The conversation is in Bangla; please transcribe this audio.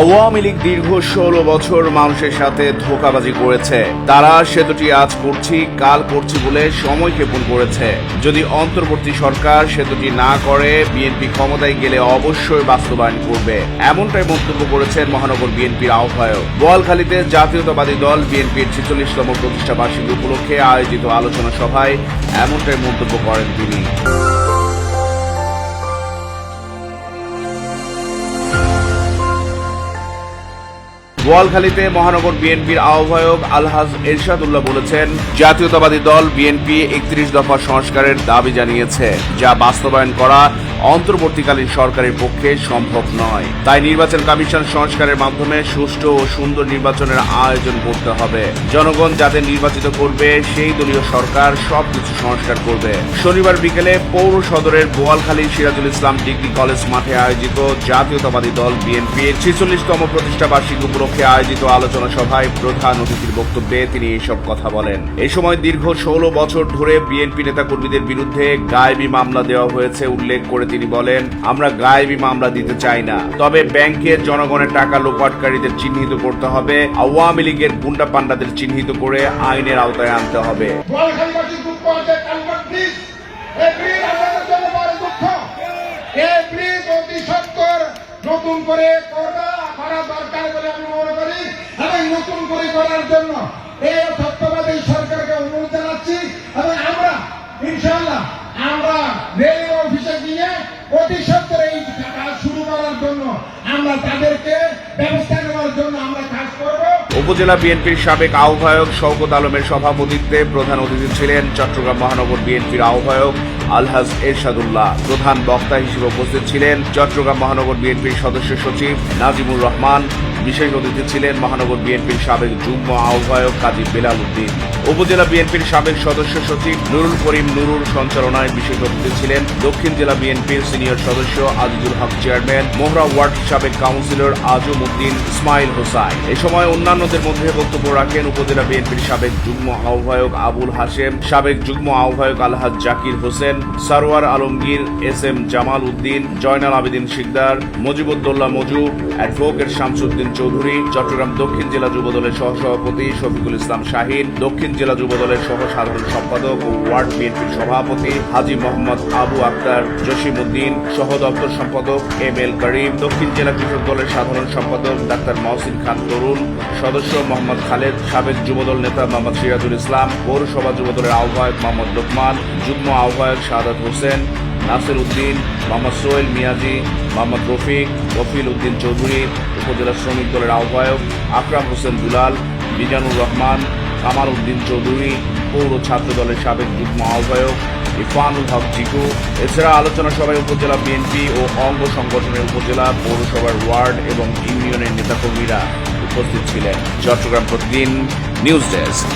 আওয়ামী লীগ দীর্ঘ ষোলো বছর মানুষের সাথে ধোকাবাজি করেছে। তারা সেতুটি আজ করছি, কাল করছি বলে সময় ক্ষেপণ করেছে। যদি অন্তর্বর্তী সরকার সেতুটি না করে, বিএনপি ক্ষমতায় গেলে অবশ্যই বাস্তবায়ন করবে। এমনটাই মন্তব্য করেছেন মহানগর বিএনপির আহ্বায়ক। বোয়ালখালীতে জাতীয়তাবাদী দল বিএনপির ছেচল্লিশতম প্রতিষ্ঠা বার্ষিকী উপলক্ষে আয়োজিত আলোচনা সভায় এমনটাই মন্তব্য করেন তিনি। বোয়ালখালীতে মহানগর বিএনপির আহ্বায়ক আলহাজ এরশাদুল্লাহ বলেছেন, জাতীয়তাবাদী দল বিএনপি একত্রিশ দফা সংস্কারের দাবি জানিয়েছে, যা বাস্তবায়ন করা অন্তর্বর্তীকালীন সরকারের পক্ষে সম্ভব নয়। তাই নির্বাচন কমিশন সংস্কারের মাধ্যমে সুষ্ঠু ও সুন্দর নির্বাচনের আয়োজন করতে হবে। জনগণ যাদের নির্বাচিত করবে, সেই দলীয় সরকার সবকিছু সংস্কার করবে। শনিবার বিকেলে পৌর সদরের বোয়ালখালী সিরাজুল ইসলাম ডিগ্রি কলেজ মাঠে আয়োজিত জাতীয়তাবাদী দল বিএনপির ছেচল্লিশতম প্রতিষ্ঠা বার্ষিকী উপলক্ষে আয়োজিত আলোচনা সভায় প্রধান অতিথির বক্তব্যে তিনি এসব কথা বলেন। এ সময় দীর্ঘ ষোলো বছর ধরে বিএনপি নেতাকর্মীদের বিরুদ্ধে গায়েবী মামলা দেওয়া হয়েছে উল্লেখ করে তিনি বলেন, আমরা গায়েবী মামলা দিতে চাই না। তবে ব্যাংকের জনগণের টাকা লোপাটকারীদের চিহ্নিত করতে হবে। আওয়ামী লীগের গুন্ডা পান্ডাদের চিহ্নিত করে আইনের আওতায় আনতে হবে। নতুন করে করা করা দরকার বলে আমি করে করার জন্য এই সরকারকে অনুরোধ জানাচ্ছি এবং আমরা, ইনশাআল্লাহ, আমরা রেল অফিসে গিয়ে অতি সত্তর এই কাজ শুরু করার জন্য আমরা তাদেরকে ব্যবস্থা নেওয়ার জন্য আমরা কাজ করব। উপজেলা বিএনপির সাবেক আহ্বায়ক শওকত আলমের সভাপতিত্বে প্রধান অতিথি ছিলেন চট্টগ্রাম মহানগর বিএনপির আহ্বায়ক আলহাজ এরশাদুল্লাহ। প্রধান বক্তা হিসেবে উপস্থিত ছিলেন চট্টগ্রাম মহানগর বিএনপির সদস্য সচিব নাজিমুর রহমান। বিশেষ অতিথি ছিলেন মহানগর বিএনপির সাবেক যুগ্ম আহ্বায়ক কাজী বেলাল উদ্দিন। উপজেলা বিএনপির সাবেক সদস্য সচিব নুরুল করিম নুরুর সঞ্চালনায় বিশেষ অতিথি ছিলেন দক্ষিণ জেলা বিএনপির সিনিয়র সদস্য আজিজুল হক চেয়ারম্যান, মোহরা ওয়ার্ড সাবেক কাউন্সিলর আজম উদ্দিন ইসমাইল হোসাইন। এ সময় অন্যান্যদের মধ্যে বক্তব্য রাখেন উপজেলা বিএনপির সাবেক যুগ্ম আহ্বায়ক আবুল হাশেম, সাবেক যুগ্ম আহ্বায়ক Alhaj Zakir Hossain, Sarwar Alamgir S M Jamal Uddin, Joynal Abedin Sikder Mojibuddoula Moju advocate Shamsuddin Chowdhury, Chittagong দক্ষিণ জেলা যুব যুবদলের সহসভাপতি শফিকুল ইসলাম শাহিন, দক্ষিণ জেলা যুবদলের সহ সাধারণ সম্পাদক ও ওয়ার্ড বিএনপির সভাপতি হাজি মোহাম্মদ আবু আক্তার জসিম উদ্দিন সহ দপ্তর সম্পাদক এম এল করিম, দক্ষিণ জেলা কৃষক দলের সাধারণ সম্পাদক ডাক্তার মহসিন খান তরুণ, সদস্য মোহাম্মদ খালেদ, সাবেক যুবদল নেতা মোহাম্মদ সিরাজুল ইসলাম, পৌরসভা যুবদলের আহ্বায়ক মোহাম্মদ লোকমান, যুগ্ম আহ্বায়ক শাহাদ হোসেন নাসির উদ্দিন, মোহাম্মদ সোহেল মিয়াজি, মোহাম্মদ রফিক, রফিল উদ্দিন চৌধুরী, উপজেলা শ্রমিক দলের আহ্বায়ক, আকরাম হোসেন দুলাল, মিজানুর রহমান, কামাল উদ্দিন চৌধুরী, পৌর ছাত্র দলের সাবেক যুগ্ম আহ্বায়ক ইরফানুল হক জিকু। এছাড়া আলোচনা সভায় উপজেলা বিএনপি ও অঙ্গ সংগঠনের উপজেলা, পৌরসভার ওয়ার্ড এবং ইউনিয়নের নেতাকর্মীরা উপস্থিত ছিলেন। চট্টগ্রাম প্রতিদিন নিউজ ডেস্ক।